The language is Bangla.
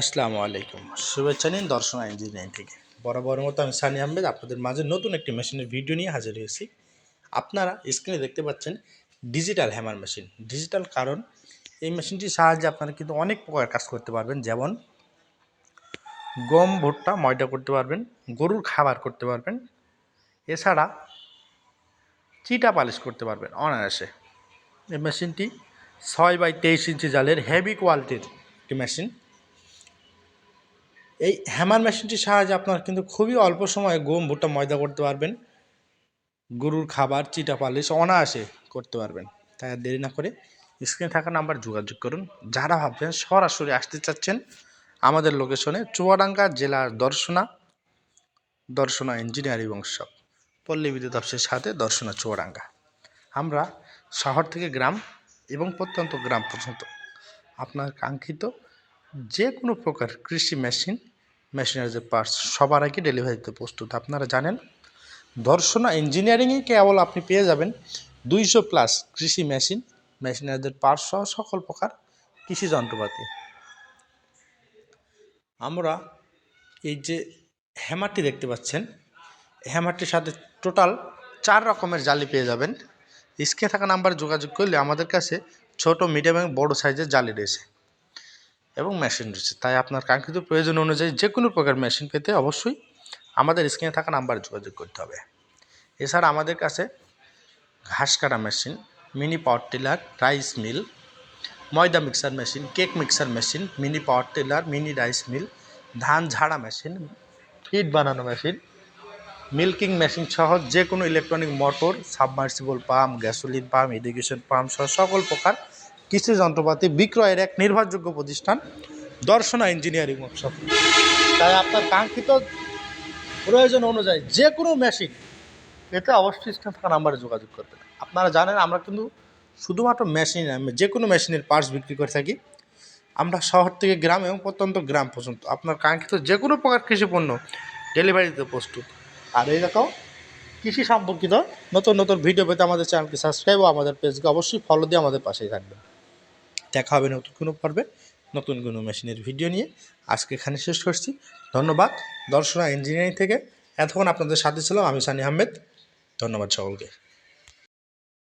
আসসালামু আলাইকুম। শুভেচ্ছা নিন দর্শন ইঞ্জিনিয়ারিং থেকে। বরাবর মতো আমি সানি আহমেদ, আপনাদের মাঝে নতুন একটি মেশিনের ভিডিও নিয়ে হাজির হয়েছি। আপনারা স্ক্রিনে দেখতে পাচ্ছেন ডিজিটাল হ্যামার মেশিন ডিজিটাল কারণ, এই মেশিনটির সাহায্যে আপনারা কিন্তু অনেক প্রকার কাজ করতে পারবেন। যেমন, গম, ভুট্টা, ময়দা করতে পারবেন, গরুর খাবার করতে পারবেন। এছাড়া, চিটা পালিশ করতে পারবেন অনায়াসে। এই মেশিনটি ছয় বাই তেইশ ইঞ্চি জালের হেভি কোয়ালিটির একটি মেশিন এই হ্যামার মেশিনটির সাহায্যে আপনার কিন্তু খুবই অল্প সময়ে গম, ভুট্টা, ময়দা করতে পারবেন। গরুর খাবার, চিটা পালিশ অনায়াসে করতে পারবেন। তাই আর দেরি না করে স্ক্রিনে থাকা নাম্বার যোগাযোগ করুন। যারা ভাবছেন সরাসরি আসতে চাচ্ছেন, আমাদের লোকেশনে চুয়াডাঙ্গা জেলার দর্শনা দর্শনা ইঞ্জিনিয়ারিং ওয়ার্কশপ পল্লী বিদ্যুৎ অফিসের সাথে দর্শনা চুয়াডাঙ্গা। আমরা শহর থেকে গ্রাম এবং প্রত্যন্ত গ্রাম পর্যন্ত। আপনার কাঙ্ক্ষিত যে কোনো প্রকার কৃষি মেশিন মেশিনারিজের পার্টস সবার আগে ডেলিভারি দিতে প্রস্তুত। আপনারা জানেন, দর্শনা ইঞ্জিনিয়ারিংয়ে কেবল আপনি পেয়ে যাবেন দুইশো প্লাস কৃষি মেশিন, মেশিনারিদের পার্টস সহ সকল প্রকার কৃষি যন্ত্রপাতি। আমরা এই যে হ্যামারটি দেখতে পাচ্ছেন হ্যামারটির সাথে টোটাল চার রকমের জালি পেয়ে যাবেন। স্ক্রিনে থাকা নাম্বারে যোগাযোগ করলে আমাদের কাছে ছোট মিডিয়াম এবং বড় সাইজের জালি রয়েছে। এবং মেশিন রয়েছে। তাই আপনার কাঙ্ক্ষিত প্রয়োজন অনুযায়ী যে কোনো প্রকার মেশিন পেতে অবশ্যই আমাদের স্ক্রিনে থাকা নাম্বারে যোগাযোগ করতে হবে। এছাড়া আমাদের কাছে ঘাস কাটা machine mini power tiller rice mill ময়দা mixer machine cake mixer machine mini power tiller mini rice mill ধান ঝাড়া মেশিন ফিড বানানো মেশিন মিল্কিং মেশিন সহ যে কোনো electronic motor submersible pump gasoline pump irrigation pump সহ সকল প্রকার কৃষি যন্ত্রপাতি বিক্রয়ের এক নির্ভরযোগ্য প্রতিষ্ঠান, দর্শনা ইঞ্জিনিয়ারিং ওয়ার্কশপ তাই আপনার কাঙ্ক্ষিত প্রয়োজন অনুযায়ী যে কোনো মেশিন এতে অবশ্যই স্ক্রিনে থাকা নাম্বারে যোগাযোগ করবেন। আপনারা জানেন, আমরা কিন্তু শুধুমাত্র মেশিন যে কোনো মেশিনের পার্টস বিক্রি করে থাকি। আমরা শহর থেকে গ্রাম এবং প্রত্যন্ত গ্রাম পর্যন্ত। আপনার কাঙ্ক্ষিত যে কোনো প্রকার কৃষি পণ্য ডেলিভারি দিতে প্রস্তুত। আর এই রকম কৃষি সম্পর্কিত নতুন নতুন ভিডিও পেতে আমাদের চ্যানেলকে সাবস্ক্রাইব ও আমাদের পেজকে অবশ্যই ফলো দিয়ে আমাদের পাশেই থাকবেন। দেখা হবে নতুন কোনো পর্বে, নতুন কোনো মেশিনের ভিডিও নিয়ে। আজকে এখানে শেষ করছি। ধন্যবাদ। দর্শনা ইঞ্জিনিয়ারিং থেকে। এতক্ষণ আপনাদের সাথে ছিলাম আমি সানি আহমেদ। ধন্যবাদ সকলকে।